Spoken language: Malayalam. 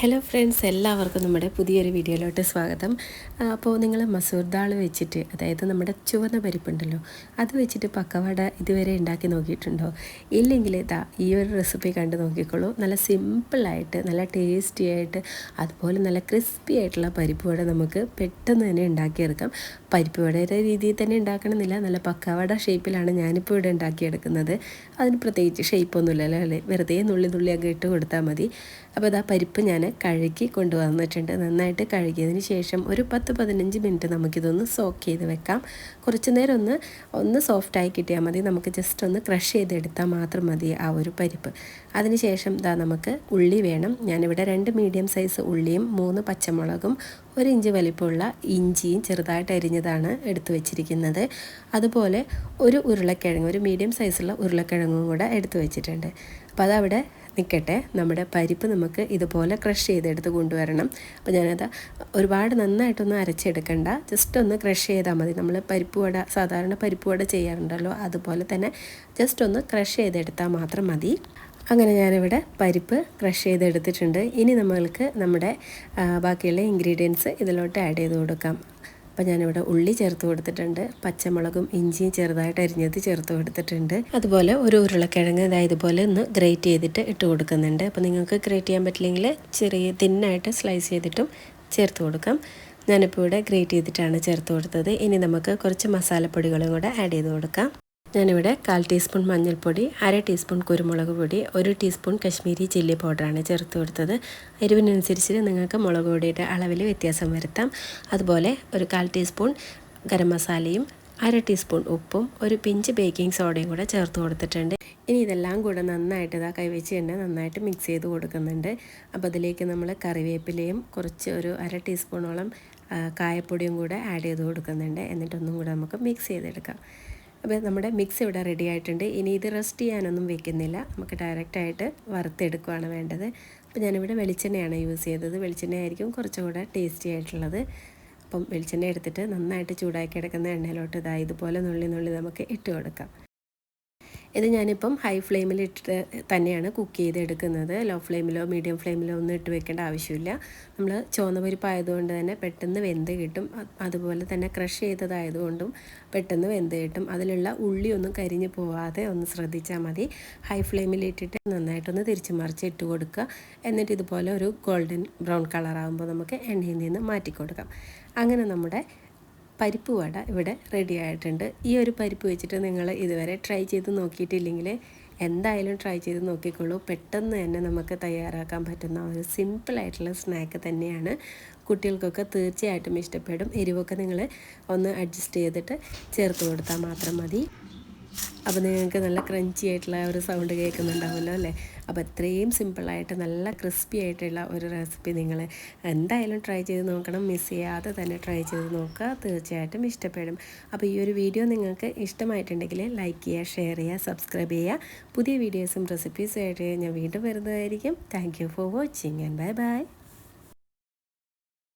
ഹലോ ഫ്രണ്ട്സ് എല്ലാവർക്കും നമ്മുടെ പുതിയൊരു വീഡിയോയിലോട്ട് സ്വാഗതം. അപ്പോൾ നിങ്ങൾ മസൂർ ദാൾ വെച്ചിട്ട് അതായത് നമ്മുടെ ചുവന്ന പരിപ്പുണ്ടല്ലോ അത് വെച്ചിട്ട് പക്കവട ഇതുവരെ ഉണ്ടാക്കി നോക്കിയിട്ടുണ്ടോ? ഇല്ലെങ്കിൽ ഇതാ ഈ ഒരു റെസിപ്പി കണ്ട് നോക്കിക്കോളൂ. നല്ല സിമ്പിളായിട്ട് നല്ല ടേസ്റ്റി ആയിട്ട് അതുപോലെ നല്ല ക്രിസ്പി ആയിട്ടുള്ള പരിപ്പ് വട നമുക്ക് പെട്ടെന്ന് തന്നെ ഉണ്ടാക്കിയെടുക്കാം. പരിപ്പ് വടയുടെ രീതിയിൽ തന്നെ ഉണ്ടാക്കണമെന്നില്ല നല്ല പക്കവട ഷേപ്പിലാണ് ഞാനിപ്പോൾ ഇവിടെ ഉണ്ടാക്കിയെടുക്കുന്നത്. അതിന് പ്രത്യേകിച്ച് ഷേപ്പൊന്നുമില്ലല്ലോ അല്ലേ? വെറുതെ നുള്ളി നുള്ളിയൊക്കെ ഇട്ട് കൊടുത്താൽ മതി. അപ്പോൾ ഇതാ പരിപ്പ് ഞാൻ കഴുകി കൊണ്ടുവന്നിട്ടുണ്ട്. നന്നായിട്ട് കഴുകിയതിന് ശേഷം ഒരു പത്ത് പതിനഞ്ച് മിനിറ്റ് നമുക്കിതൊന്ന് സോക്ക് ചെയ്ത് വെക്കാം. കുറച്ച് നേരം ഒന്ന് ഒന്ന് സോഫ്റ്റായി കിട്ടിയാൽ മതി. നമുക്ക് ജസ്റ്റ് ഒന്ന് ക്രഷ് ചെയ്തെടുത്താൽ മാത്രം മതി ആ ഒരു പരിപ്പ്. അതിനുശേഷം ഇതാ നമുക്ക് ഉള്ളി വേണം. ഞാനിവിടെ രണ്ട് മീഡിയം സൈസ് ഉള്ളിയും മൂന്ന് പച്ചമുളകും ഒരു ഇഞ്ച് വലിപ്പമുള്ള ഇഞ്ചിയും ചെറുതായിട്ട് അരിഞ്ഞതാണ് എടുത്തു വെച്ചിരിക്കുന്നത്. അതുപോലെ ഒരു ഉരുളക്കിഴങ്ങ് ഒരു മീഡിയം സൈസുള്ള ഉരുളക്കിഴങ്ങും കൂടെ എടുത്തു വെച്ചിട്ടുണ്ട്. അപ്പോൾ അതവിടെ നിൽക്കട്ടെ നമ്മുടെ പരിപ്പ് നമുക്ക് ഇതുപോലെ ക്രഷ് ചെയ്തെടുത്ത് കൊണ്ടുവരണം. അപ്പോൾ ഞാനത് ഒരുപാട് നന്നായിട്ടൊന്നും അരച്ചെടുക്കണ്ട. ജസ്റ്റ് ഒന്ന് ക്രഷ് ചെയ്താൽ മതി. നമ്മൾ പരിപ്പ് വട സാധാരണ പരിപ്പ് വട ചെയ്യാറുണ്ടല്ലോ. അതുപോലെ തന്നെ ജസ്റ്റ് ഒന്ന് ക്രഷ് ചെയ്തെടുത്താൽ മാത്രം മതി. അങ്ങനെ ഞാനിവിടെ പരിപ്പ് ക്രഷ് ചെയ്തെടുത്തിട്ടുണ്ട്. ഇനി നമ്മൾക്ക് നമ്മുടെ ബാക്കിയുള്ള ഇൻഗ്രീഡിയൻസ് ഇതിലോട്ട് ആഡ് ചെയ്ത് കൊടുക്കാം. അപ്പോൾ ഞാനിവിടെ ഉള്ളി ചേർത്ത് കൊടുത്തിട്ടുണ്ട് പച്ചമുളകും ഇഞ്ചിയും ചെറുതായിട്ട് അരിഞ്ഞത് ചേർത്ത് കൊടുത്തിട്ടുണ്ട്. അതുപോലെ ഒരു ഉരുളക്കിഴങ്ങ് ഇതാ ഇതുപോലെ ഒന്ന് ഗ്രേറ്റ് ചെയ്തിട്ട് ഇട്ട് കൊടുക്കുന്നുണ്ട്. അപ്പോൾ നിങ്ങൾക്ക് ഗ്രേറ്റ് ചെയ്യാൻ പറ്റില്ലെങ്കിൽ ചെറിയ തിന്നായിട്ട് സ്ലൈസ് ചെയ്തിട്ടും ചേർത്ത് കൊടുക്കാം. ഞാനിപ്പോൾ ഇവിടെ ഗ്രേറ്റ് ചെയ്തിട്ടാണ് ചേർത്ത് കൊടുത്തത്. ഇനി നമുക്ക് കുറച്ച് മസാലപ്പൊടികളും കൂടെ ആഡ് ചെയ്ത് കൊടുക്കാം. ഞാനിവിടെ കാൽ ടീസ്പൂൺ മഞ്ഞൾപ്പൊടി അര ടീസ്പൂൺ കുരുമുളക് പൊടി ഒരു ടീസ്പൂൺ കശ്മീരി ചില്ലി പൗഡറാണ് ചേർത്ത് കൊടുത്തത്. എരിവിനനുസരിച്ച് നിങ്ങൾക്ക് മുളക് പൊടിയുടെ അളവിൽ വ്യത്യാസം വരുത്താം. അതുപോലെ ഒരു കാൽ ടീസ്പൂൺ ഗരം മസാലയും അര ടീസ്പൂൺ ഉപ്പും ഒരു പിഞ്ച് ബേക്കിംഗ് സോഡയും കൂടെ ചേർത്ത് കൊടുത്തിട്ടുണ്ട്. ഇനി ഇതെല്ലാം കൂടെ നന്നായിട്ട് ഇതാ കൈവച്ച് തന്നെ നന്നായിട്ട് മിക്സ് ചെയ്ത് കൊടുക്കുന്നുണ്ട്. അപ്പോൾ അതിലേക്ക് നമ്മൾ കറിവേപ്പിലയും കുറച്ച് ഒരു അര ടീസ്പൂണോളം കായപ്പൊടിയും കൂടെ ആഡ് ചെയ്ത് കൊടുക്കുന്നുണ്ട്. എന്നിട്ടൊന്നും കൂടെ നമുക്ക് മിക്സ് ചെയ്തെടുക്കാം. അപ്പോൾ നമ്മുടെ മിക്സ് ഇവിടെ റെഡി ആയിട്ടുണ്ട്. ഇനി ഇത് റെസ്റ്റ് ചെയ്യാനൊന്നും വെക്കുന്നില്ല. നമുക്ക് ഡയറക്റ്റായിട്ട് വറുത്തെടുക്കുകയാണ് വേണ്ടത്. അപ്പോൾ ഞാനിവിടെ വെളിച്ചെണ്ണയാണ് യൂസ് ചെയ്തത്. വെളിച്ചെണ്ണ ആയിരിക്കും കുറച്ചുകൂടെ ടേസ്റ്റി ആയിട്ടുള്ളത്. അപ്പം വെളിച്ചെണ്ണ എടുത്തിട്ട് നന്നായിട്ട് ചൂടാക്കി കിടക്കുന്ന എണ്ണയിലോട്ട് ഇതാ ഇതുപോലെ നുള്ളി നുള്ളി നമുക്ക് ഇട്ട് കൊടുക്കാം. ഇത് ഞാനിപ്പം ഹൈ ഫ്ലെയിമിൽ ഇട്ടിട്ട് തന്നെയാണ് കുക്ക് ചെയ്തെടുക്കുന്നത്. ലോ ഫ്ലെയിമിലോ മീഡിയം ഫ്ലെയിമിലോ ഒന്നും ഇട്ട് വെക്കേണ്ട ആവശ്യമില്ല. നമ്മൾ ചുവന്ന പരിപ്പായതുകൊണ്ട് തന്നെ പെട്ടെന്ന് വെന്ത് കിട്ടും. അതുപോലെ തന്നെ ക്രഷ് ചെയ്തതായതുകൊണ്ടും പെട്ടെന്ന് വെന്ത് കിട്ടും. അതിലുള്ള ഉള്ളി ഒന്നും കരിഞ്ഞു പോവാതെ ഒന്ന് ശ്രദ്ധിച്ചാൽ മതി. ഹൈ ഫ്ലെയിമിൽ ഇട്ടിട്ട് നന്നായിട്ടൊന്ന് തിരിച്ചു മറിച്ച് ഇട്ട് കൊടുക്കുക. എന്നിട്ട് ഇതുപോലെ ഒരു ഗോൾഡൻ ബ്രൗൺ കളറാകുമ്പോൾ നമുക്ക് എണ്ണയിൽ നിന്ന് മാറ്റിക്കൊടുക്കാം. അങ്ങനെ നമ്മുടെ പരിപ്പ് വട ഇവിടെ റെഡി ആയിട്ടുണ്ട്. ഈ ഒരു പരിപ്പ് വെച്ചിട്ട് നിങ്ങൾ ഇതുവരെ ട്രൈ ചെയ്ത് നോക്കിയിട്ടില്ലെങ്കിൽ എന്തായാലും ട്രൈ ചെയ്ത് നോക്കിക്കോളൂ. പെട്ടെന്ന് തന്നെ നമുക്ക് തയ്യാറാക്കാൻ പറ്റുന്ന ഒരു സിമ്പിളായിട്ടുള്ള സ്നാക്ക് തന്നെയാണ്. കുട്ടികൾക്കൊക്കെ തീർച്ചയായിട്ടും ഇഷ്ടപ്പെടും. എരിവൊക്കെ നിങ്ങൾ ഒന്ന് അഡ്ജസ്റ്റ് ചെയ്തിട്ട് ചേർത്ത് കൊടുത്താൽ മാത്രം മതി. അപ്പോൾ നിങ്ങൾക്ക് നല്ല ക്രഞ്ചി ആയിട്ടുള്ള ഒരു സൗണ്ട് കേൾക്കുന്നുണ്ടാവുമല്ലോ അല്ലേ? അപ്പോൾ ഇത്രയും സിമ്പിളായിട്ട് നല്ല ക്രിസ്പി ആയിട്ടുള്ള ഒരു റെസിപ്പി നിങ്ങൾ എന്തായാലും ട്രൈ ചെയ്ത് നോക്കണം. മിസ് ചെയ്യാതെ തന്നെ ട്രൈ ചെയ്ത് നോക്കുക. തീർച്ചയായിട്ടും ഇഷ്ടപ്പെടും. അപ്പോൾ ഈ ഒരു വീഡിയോ നിങ്ങൾക്ക് ഇഷ്ടമായിട്ടുണ്ടെങ്കിൽ ലൈക്ക് ചെയ്യുക ഷെയർ ചെയ്യുക സബ്സ്ക്രൈബ് ചെയ്യുക. പുതിയ വീഡിയോസും റെസിപ്പീസും ആയിട്ട് ഞാൻ വീണ്ടും വരുന്നതായിരിക്കും. Thank for watching and bye bye.